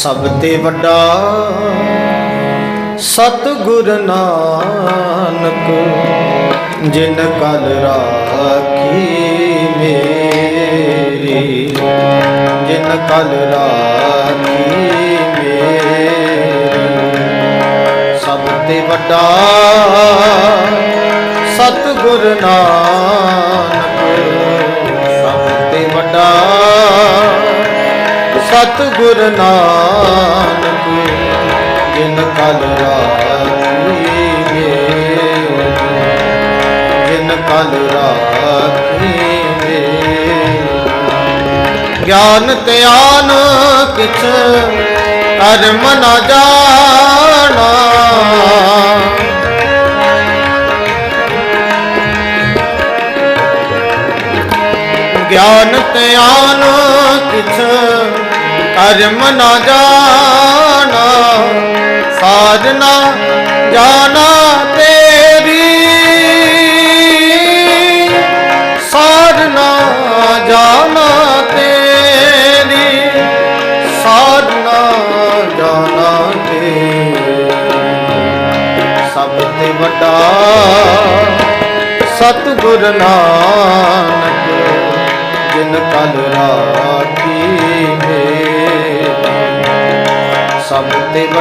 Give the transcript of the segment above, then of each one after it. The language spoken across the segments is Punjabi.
ਸਭ ਤੇ ਵੱਡਾ ਸਤਿਗੁਰ ਨਾਨਕ, ਜਿਨ ਕਲ ਰਾਖੀ ਮੇਰੀ। ਜਿਨ ਕਲ ਰਾਖੀ ਮੇਰੀ। ਸਭ ਤੇ ਵੱਡਾ ਸਤਿਗੁਰ ਨਾਨਕ, ਸਭ ਤੇ ਵੱਡਾ ਸਤਿਗੁਰ ਨਾਨਕ, ਜਿਨ ਕਲ ਰਾਖੀ ਜਿਨ ਕਲ ਰਾਖੀ ਗਿਆਨ ਧਿਆਨ ਕਿਛ ਕਰਮ ਨ ਜਾਣਾ। ਗਿਆਨ ਧਿਆਨ ਕਿਛ ਅਰਮ ਨਾ ਜਾਣਾ, ਸਾਜਨਾ ਜਾਣਾ ਤੇਰੀ। ਸਾਜਨਾ ਜਾਣਾ ਤੇਰੀ, ਸਾਜਨਾ ਜਾਣਾ ਤੇਰੀ। ਸਭ ਤੇ ਵੱਡਾ ਸਤਿਗੁਰ ਨਾਨਕ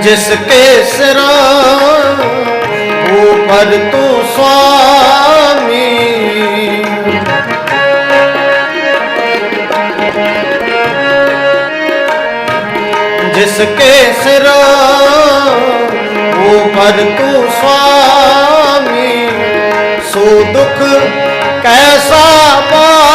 जिसके सिरा ऊपर तू स्वामी जिसके सिरा ऊपर तू स्वामी सो दुख कैसा पावे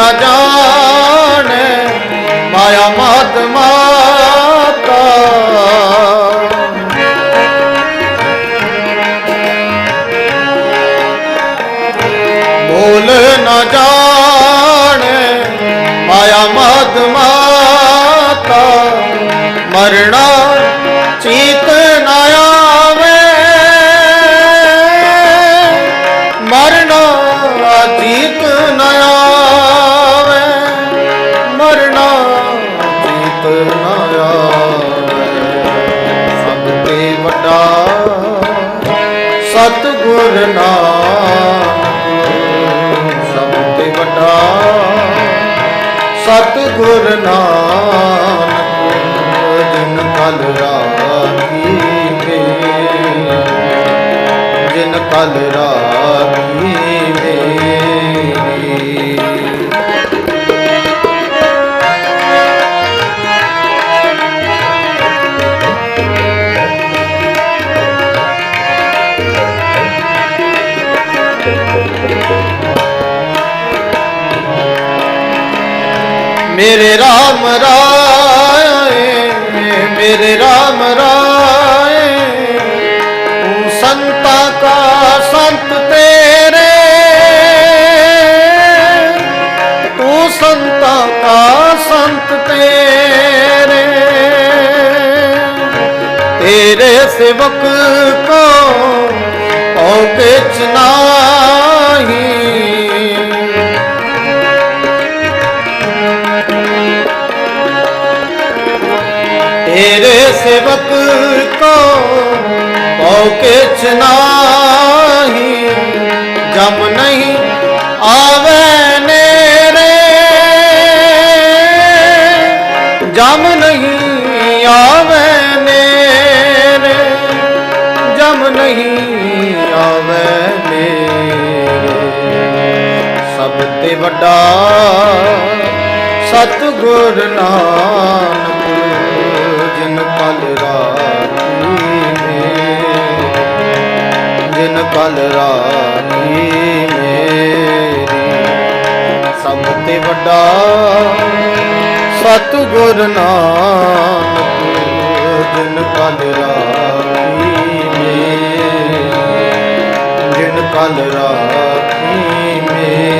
ના જાણે માયા મહાત્મા બોલ ના જાણે માયા મહાત્મા મરણ ਸਤਿਗੁਰ ਨਾਨਕ ਸਭ ਤੇ ਵੱਡਾ ਸਤਿਗੁਰ ਨਾਨਕ ਜਿਨ ਕਲ ਰਾਖੀ ਮੇਰੀ ਜਿਨ ਕਲ ਰਾਖੀ ਮੇਰੇ RAM ਰਾਏ, ਮੇਰੇ RAM ਰਾਏ। ਤੂੰ ਸੰਤਾ ਕਾ ਸੰਤ ਤੇਰੇ। ਤੂੰ ਸੰਤਾ ਕਾ ਸੰਤ ਤੇਰੇ। ਤੇਰੇ ਸੇਵਕ सेवक को किछ नाही जम नहीं आवे नेरे जम नहीं आवे नेरे जम नहीं आवे नेरे सब ते वड्डा सतगुर नानक ਜਿਨ ਪਲ ਰਾਖੀ ਕਲ ਰਾਖੀ ਮੇਰੀ, ਸਭ ਤੇ ਵੱਡਾ ਸਤਿਗੁਰ ਨਾਨਕ, ਜਿਨ ਕਲ ਰਾਖੀ ਮੇਰੀ, ਜਿਨ ਕਲ ਰਾਖੀ ਮੇਰੀ।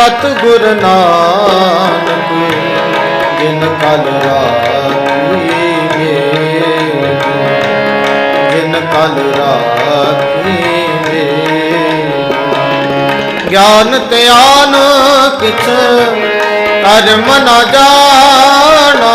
ਸਤਿਗੁਰ ਨਾਨਕ, ਜਿਨ ਕਲ ਰਾਖੀ ਮੇਰੀ ਜਿਨ ਕਲ ਰਾਖੀ ਮੇਰੀ ਗਿਆਨ ਧਿਆਨ ਕਿਛ ਕਰਮ ਨ ਜਾਣਾ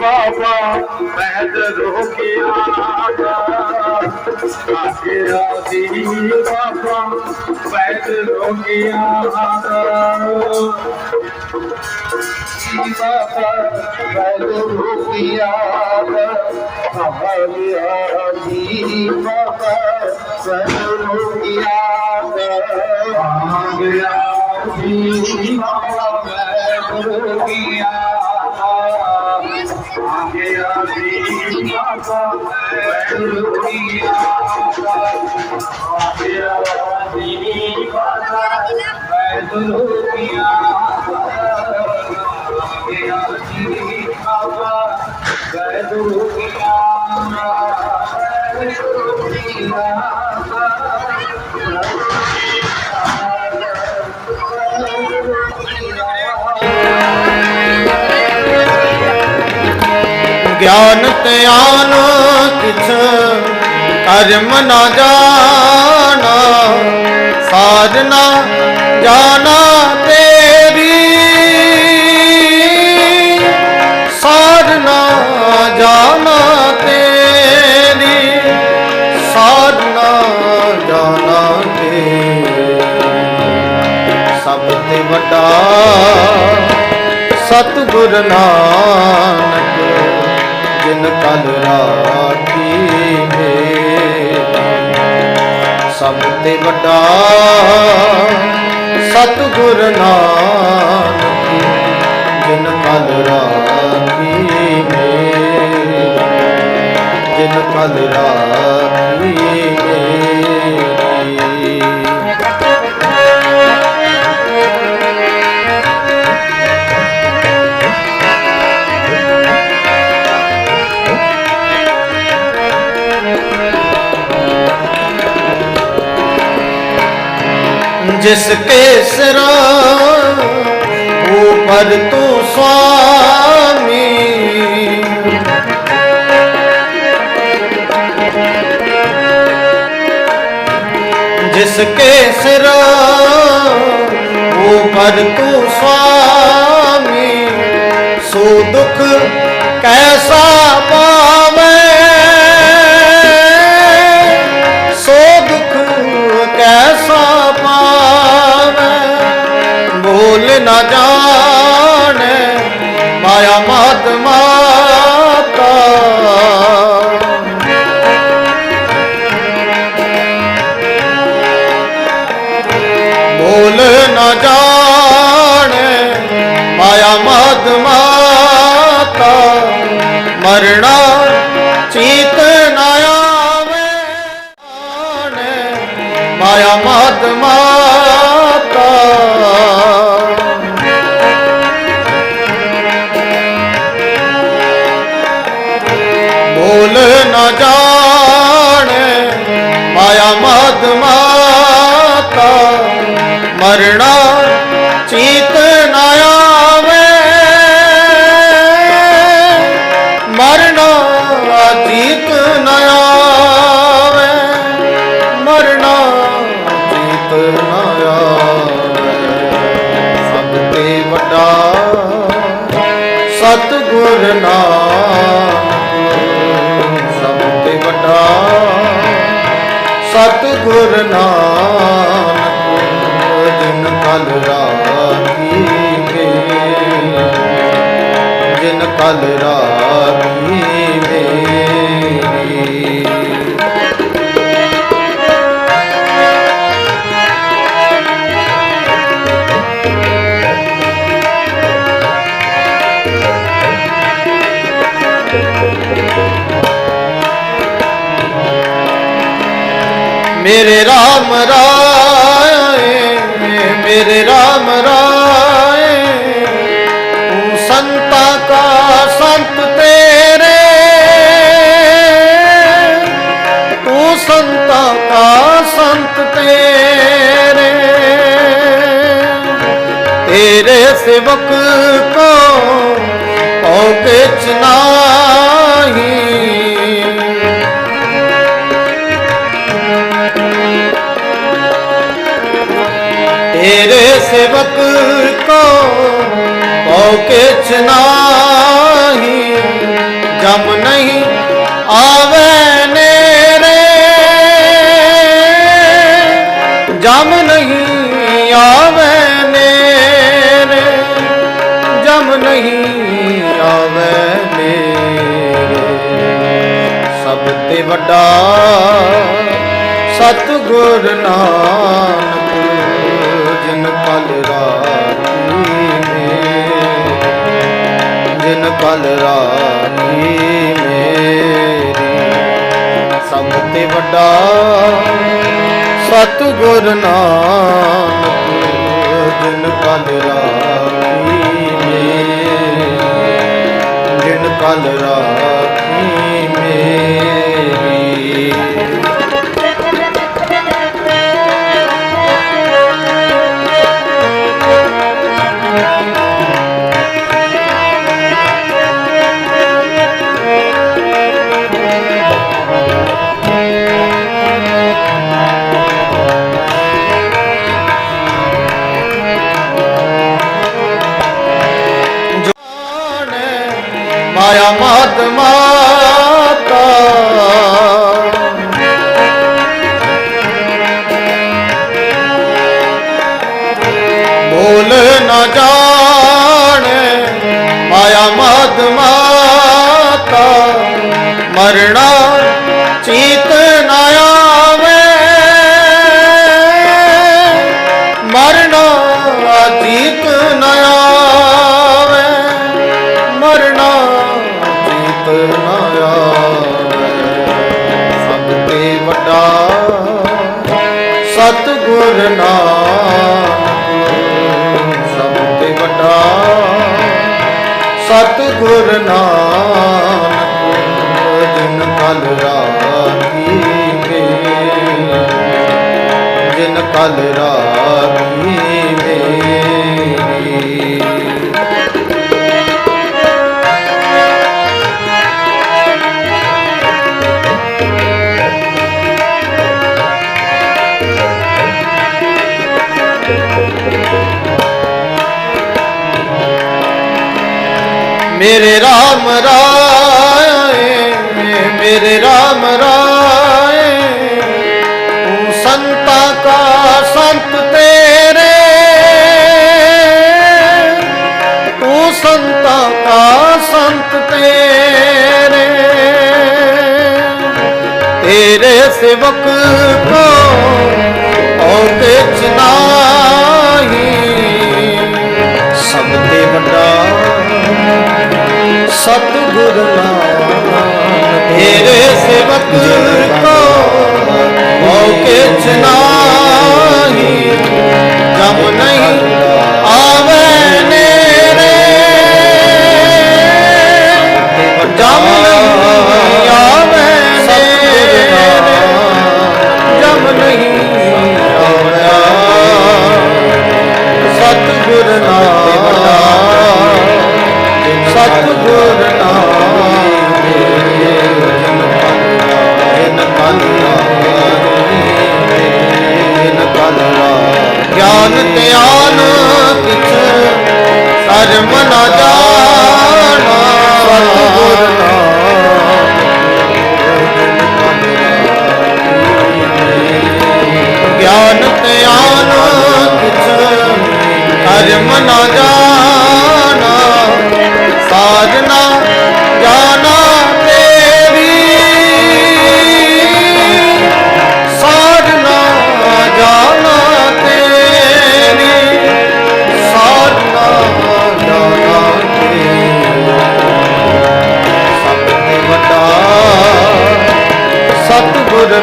बाबा पैद रोकिया आखिया तेरी बाबा पैद रोकिया yeah. ਗਿਆਨ ਧਿਆਨ ਕਿਛ ਕਰਮ ਨਾ ਜਾਣਾ ਸਾਧਨਾ ਜਾਣਾ ਤੇਰੀ। ਸਾਧਨਾ ਜਾਣਾ ਤੇਰੀ ਸਾਧਨਾ ਜਾਣਾ ਤੇਰੀ। ਸਭ ਤੇ ਵੱਡਾ ਸਤਿਗੁਰ ਨਾਨਕ, ਜਿਨ ਕਲ ਰਾਖੀ ਮੇਰੀ ਸਭ ਤੇ ਵੱਡਾ ਸਤਿਗੁਰ ਨਾਨਕ, ਜਿਨ ਕਲ ਰਾਖੀ ਮੇਰੀ ਜਿਨ ਕਲ ਰਾਖੀ जिसके सिरा ऊपर तू स्वामी जिसके सिरा ऊपर तू स्वामी सो दुख कैसा पावे ભૂલ ના જાણે માયા મહાત્મા ਸਤਿਗੁਰ ਨਾਨਕ ਜਿਨ ਕਲ ਰਾਖੀ ਵੇ ਜਿਨ ਕਲ ਰਾਖੀ ਮੇਰੇ RAM ਰਾਏ ਮੇਰੇ RAM ਰਾਏ। ਕਿਛ ਨਾਹੀ ਜਮ ਨਹੀਂ ਆਵੇ ਨੇਰੇ। ਜਮ ਨਹੀਂ ਆਵੇ ਨੇਰੇ, ਜਮ ਨਹੀਂ ਆਵੇ ਨੇਰੇ। ਸਭ ਤੇ ਵੱਡਾ ਸਤਿਗੁਰ ਨਾਨਕ, ਜਿਨ ਕਲ ਕਲ ਰਾਖੀ ਮੇਰੀ। ਸਭ ਤੇ ਵੱਡਾ ਸਤਿਗੁਰ ਨਾਨਕ, ਜਿਨ ਕਲ ਰਾਖੀ ਮੇਰੀ। ਜਿਨ ਕਲ ਰਾਖੀ ਸਤਿਗੁਰ ਨਾਨਕ ਜਿਨ ਕਲ ਰਾਖੀ ਵੇ ਜਿਨ ਕਲ ਰਾਖੀ ਮੇਰੇ RAM ਰਾਏ, ਮੇਰੇ RAM ਰਾਏ। ਤੂੰ ਸੰਤਾਂ ਕਾ ਸੰਤ ਤੇਰੇ। ਤੂੰ ਸੰਤਾਂ ਕਾ ਸੰਤ ਤੇਰੇ। ਤੇਰੇ ਸੇਵਕ ਸਤਿਗੁਰ ਨਾਨਕ ਤੇਰੇ ਸੇਵਕ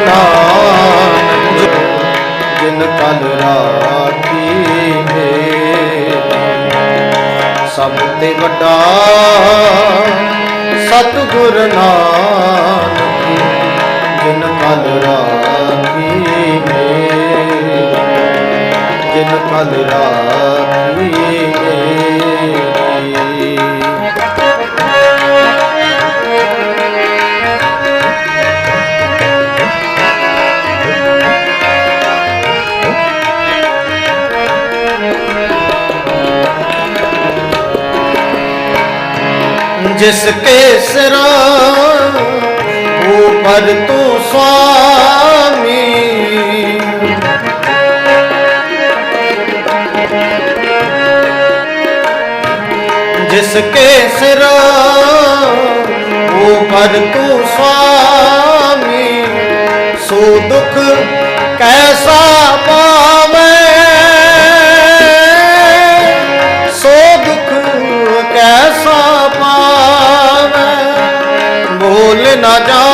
ਨਾਨਕ, ਜਿਨ ਕਲ ਰਾਖੀ ਮੇਰੀ ਸਭ ਤੇ ਵੱਡਾ ਸਤਿਗੁਰ ਨਾਨਕ, ਜਿਨ ਕਲ ਰਾਖੀ ਮੇਰੀ ਜਿਨ ਕਲ ਰਾਖੀ ਮੇਰੀ जिसके सिरा ऊपर तू स्वामी जिसके सिरा ऊपर तू स्वामी सो दुख कैसा पावे না যা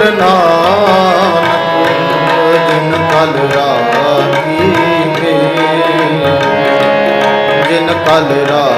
ਸਤਿਗੁਰ ਨਾਨਕ ਜਿਨ ਕਲ ਰਾਖੀ ਜਿਨ ਕਲ ਰਾਖੀ